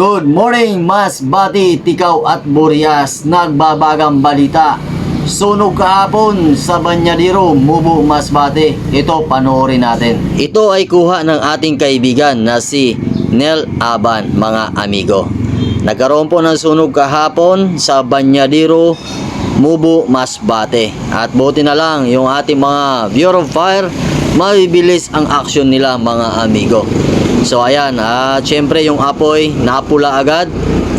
Good morning, Mas Bati, Tikaw at Burias. Nagbabagang balita. Sunog kahapon sa Banyadiro, Mubo, Masbate. Ito, panoorin natin. Ito ay kuha ng ating kaibigan na si Nel Aban, mga amigo. Nagkaroon po ng sunog kahapon sa Banyadiro, Mubo, Masbate. At buti na lang yung ating mga Bureau of Fire, mabibilis ang action nila mga amigo. So ayan, at syempre yung apoy napula agad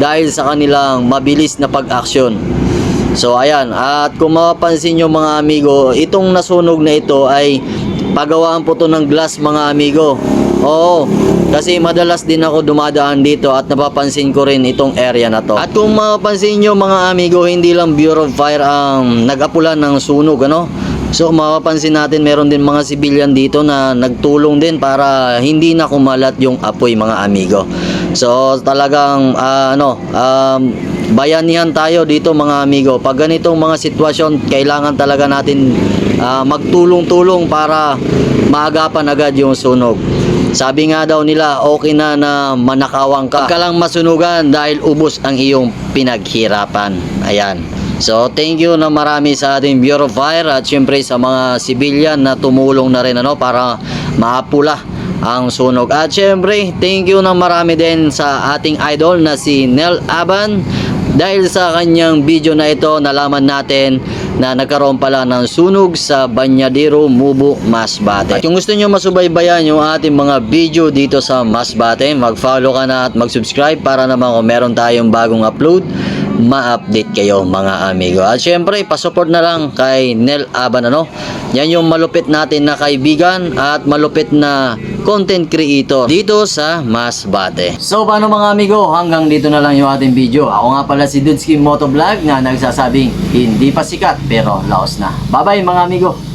dahil sa kanilang mabilis na pag-action. So ayan, at kung mapapansin nyo mga amigo, itong nasunog na ito ay pagawaan po to ng glass mga amigo. Oo, kasi madalas din ako dumadaan dito at napapansin ko rin itong area na to. At kung mapapansin nyo mga amigo, hindi lang Bureau of Fire ang nag-apulan ng sunog, ano? So mapapansin natin meron din mga sibilyan dito na nagtulong din para hindi na kumalat yung apoy mga amigo. So talagang ah, ano um, bayanihan tayo dito mga amigo. Pag ganitong mga sitwasyon kailangan talaga natin ah, magtulong-tulong para maagapan agad yung sunog. Sabi nga daw nila, okay na na manakawang ka. Huwag ka lang masunugan dahil ubos ang iyong pinaghirapan. Ayan. So, thank you na marami sa ating Bureau of Fire at syempre sa mga civilian na tumulong na rin ano, para maapula ang sunog. At syempre, thank you na marami din sa ating idol na si Nel Aban dahil sa kanyang video na ito, nalaman natin na nagkaroon pala ng sunog sa Banyadero, Mubo, Masbate. At kung gusto nyo masubaybayan yung ating mga video dito sa Masbate, mag-follow ka na at mag-subscribe para naman kung meron tayong bagong upload, ma-update kayo mga amigo. At syempre, pasupport na lang kay Nel Aban ano. Yan yung malupit natin na kaibigan at malupit na content creator dito sa Masbate. So paano mga amigo, hanggang dito na lang yung ating video. Ako nga pala si Dudski Motovlog na nagsasabing hindi pa sikat pero laos na. Bye bye mga amigo.